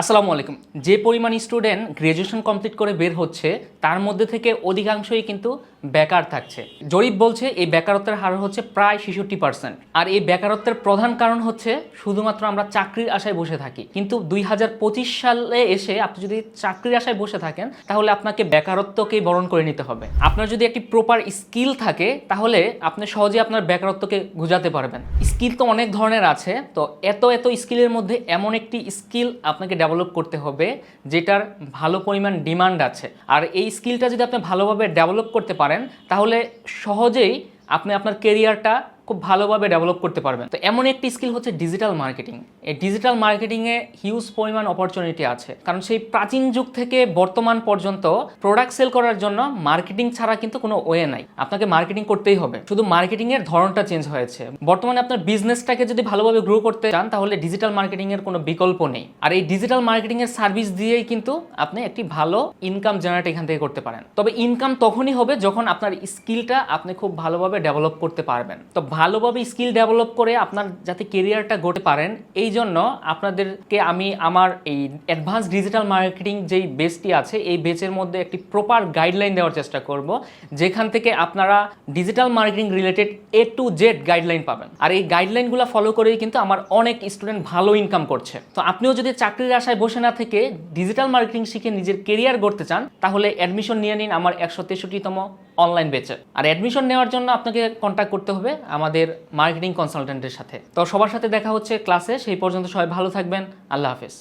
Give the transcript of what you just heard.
আসসালামু আলাইকুম। যে পরিমাণ স্টুডেন্ট গ্র্যাজুয়েশন কমপ্লিট করে বের হচ্ছে, তার মধ্যে থেকে অধিকাংশই কিন্তু বেকার থাকছে। জরিপ বলছে, এই বেকারত্বের হার হচ্ছে প্রায় ছেষট্টি পার্সেন্ট। আর এই বেকারত্বের প্রধান কারণ হচ্ছে শুধুমাত্র আমরা চাকরির আশায় বসে থাকি। কিন্তু দুই হাজার পঁচিশ সালে এসে আপনি যদি চাকরির আশায় বসে থাকেন, তাহলে আপনাকে বেকারত্বকেই বরণ করে নিতে হবে। আপনার যদি একটি প্রপার স্কিল থাকে, তাহলে আপনি সহজে আপনার বেকারত্বকে গুজাতে পারবেন। স্কিল তো অনেক ধরনের আছে, তো এত এত স্কিলের মধ্যে এমন একটি স্কিল আপনাকে ডেভেলপ করতে হবে, যেটার ভালো পরিমাণ ডিমান্ড আছে। আর এই স্কিলটা যদি আপনি ভালোভাবে ডেভেলপ করতে পারেন তাহলে সহজেই আপনি আপনার কেরিয়ারটা খুব ভালোভাবে ডেভেলপ করতে পারবেন। তো এমন একটি স্কিল হচ্ছে ডিজিটাল মার্কেটিং এই ডিজিটাল মার্কেটিংয়ে হিউজ পরিমাণ অপরচুনিটি আছে। কারণ সেই প্রাচীন যুগ থেকে বর্তমান পর্যন্ত প্রোডাক্ট সেল করার জন্য মার্কেটিং ছাড়া কিন্তু কোনো ওয়ে নাই। আপনাকে মার্কেটিং করতেই হবে। শুধু মার্কেটিংয়ের ধরনটা চেঞ্জ হয়েছে। বর্তমানে আপনার বিজনেসটাকে যদি ভালোভাবে গ্রো করতে চান, তাহলে ডিজিটাল মার্কেটিংয়ের কোনো বিকল্প নেই। আর এই ডিজিটাল মার্কেটিংয়ের সার্ভিস দিয়েই কিন্তু আপনি একটি ভালো ইনকাম জেনারেট এখান থেকে করতে পারেন। তবে ইনকাম তখনই হবে যখন আপনার স্কিলটা আপনি খুব ভালোভাবে ডেভেলপ করতে পারবেন। তো ভালোভাবে স্কিল ডেভেলপ করে আপনার যাতে কেরিয়ারটা গড়তে পারেন, এই জন্য আপনাদেরকে আমি আমার এই অ্যাডভান্স ডিজিটাল মার্কেটিং যেই বেসটি আছে, এই বেচের মধ্যে একটি প্রপার গাইডলাইন দেওয়ার চেষ্টা করব, যেখান থেকে আপনারা digital marketing related A to Z guideline পাবেন। আর এই গাইডলাইনগুলো ফলো করেই কিন্তু আমার অনেক স্টুডেন্ট ভালো ইনকাম করছে। তো আপনিও যদি চাকরির আশায় বসে না থেকে ডিজিটাল মার্কেটিং শিখে নিজের কেরিয়ার গড়তে চান, তাহলে অ্যাডমিশন নিয়ে নিন আমার একশো তেষট্টিতম অনলাইন বেচে আর অ্যাডমিশন নেওয়ার জন্য আপনাকে কন্ট্যাক্ট করতে হবে আমাদের মার্কেটিং কনসালটেন্টের সাথে। তো সবার সাথে দেখা হচ্ছে ক্লাসে সেই পর্যন্ত সবাই ভালো থাকবেন। আল্লাহ হাফেজ।